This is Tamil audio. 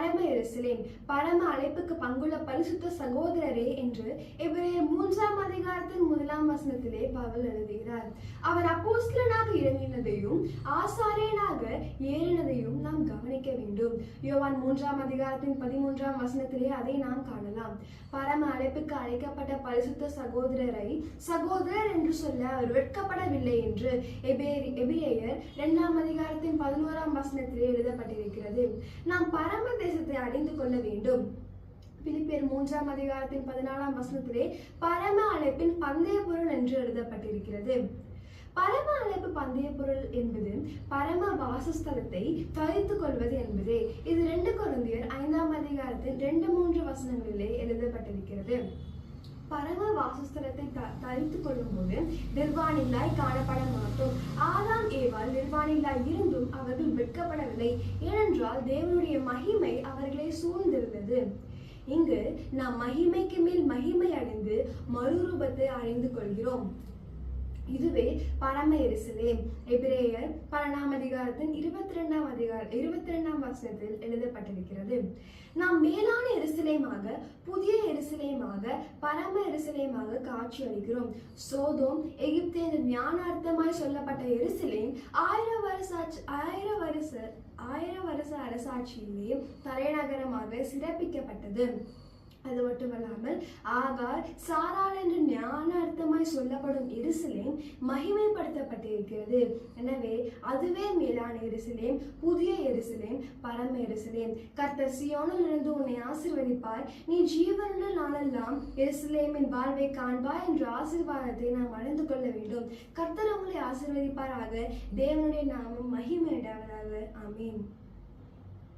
பரம எருசலேம் பரம அழைப்புக்கு பங்குள்ள பரிசுத்த சகோதரரே என்று எபிரேயர் மூன்றாம் அதிகாரத்தின் முதலாம் வசனத்திலே பவல் எழுதுகிறார். அவர் அப்போஸ்தலனாக இறங்கினதையும் ஆசாரியனாக ஏறினதையும் கவனிக்க வேண்டும். யோவான் மூன்றாம் அதிகாரத்தின் பதிமூன்றாம் வசனத்திலே அதை நாம் காணலாம். பரம அழைப்புக்கு அழைக்கப்பட்ட பரிசுத்த சகோதரரை சகோதரர் என்று சொல்ல அவர் வெட்கப்படவில்லை என்று எபே- எபிரேயர் இரண்டாம் அதிகாரத்தின் பதினோராம் வசனத்திலே எழுதப்பட்டிருக்கிறது. நாம் பரம தேசத்தை அடைந்து கொள்ள வேண்டும். பிலிப்பியர் மூன்றாம் அதிகாரத்தின் பதினாலாம் வசனத்திலே பரம அழைப்பின் பந்தய பொருள் என்று எழுதப்பட்டிருக்கிறது. பரம அழைப்பு பந்தய பொருள் என்பது வாசஸ்தலத்தை தரித்துக் கொள்வது என்பதே. இது ரெண்டு குழந்தையர் ஐந்தாம் அதிகாரத்தில் ரெண்டு மூன்று வசனங்களிலே எழுதப்பட்டிருக்கிறது. பரம வாசஸ்தலத்தை த தரித்துக் கொள்ளும்போது நிர்வாணிகளாய் காணப்பட மாட்டோம். ஆதாம் ஏவால் நிர்வாணிகளாய் இருந்தும் அவர்கள் வெட்கப்படவில்லை. ஏனென்றால் தேவனுடைய மகிமை அவர்களை சூழ்ந்திருந்தது. இங்கு நாம் மகிமைக்கு மேல் மகிமை அடைந்து மறுரூபத்தை அடைந்து கொள்கிறோம். இதுவே பரம எரிசிலே எபிரேயர் பன்னெண்டாம் அதிகாரத்தின் இருபத்தி ரெண்டாம் அதிகார இருபத்தி ரெண்டாம் வசனத்தில் எழுதப்பட்டிருக்கிறது. நாம் மேலான எரிசிலையமாக புதிய எரிசிலையமாக பரம எரிசிலையமாக காட்சி அளிக்கிறோம். சோதோம் எகிப்தின் ஞானார்த்தமாய் சொல்லப்பட்ட எரிசிலேன் ஆயிரம் வருஷ ஆயிரம் வருஷ ஆயிரம் வருஷ அரசாட்சியிலே தலைநகரமாக சிறப்பிக்கப்பட்டது. அது மட்டுமல்லாமல் ஆகார் சாரால் என்று ஞான அர்த்தமாய் சொல்லப்படும் எருசலேம் மகிமைப்படுத்தப்பட்டிருக்கிறது. எனவே அதுவே மேலான எருசலேம் புதிய எருசலேம் பரம எருசலேம். கர்த்தர் சியோனில் இருந்து உன்னை ஆசிர்வதிப்பார். நீ ஜீவனுள்ள நாளெல்லாம் எருசலேமின் வாழ்வை காண்பாய் என்ற ஆசிர்வாதத்தை நாம் அடைந்து கொள்ள வேண்டும். கர்த்தர் உங்களை ஆசிர்வதிப்பாராக. தேவனுடைய நாமம் மகிமையிடாவதாக அமீன்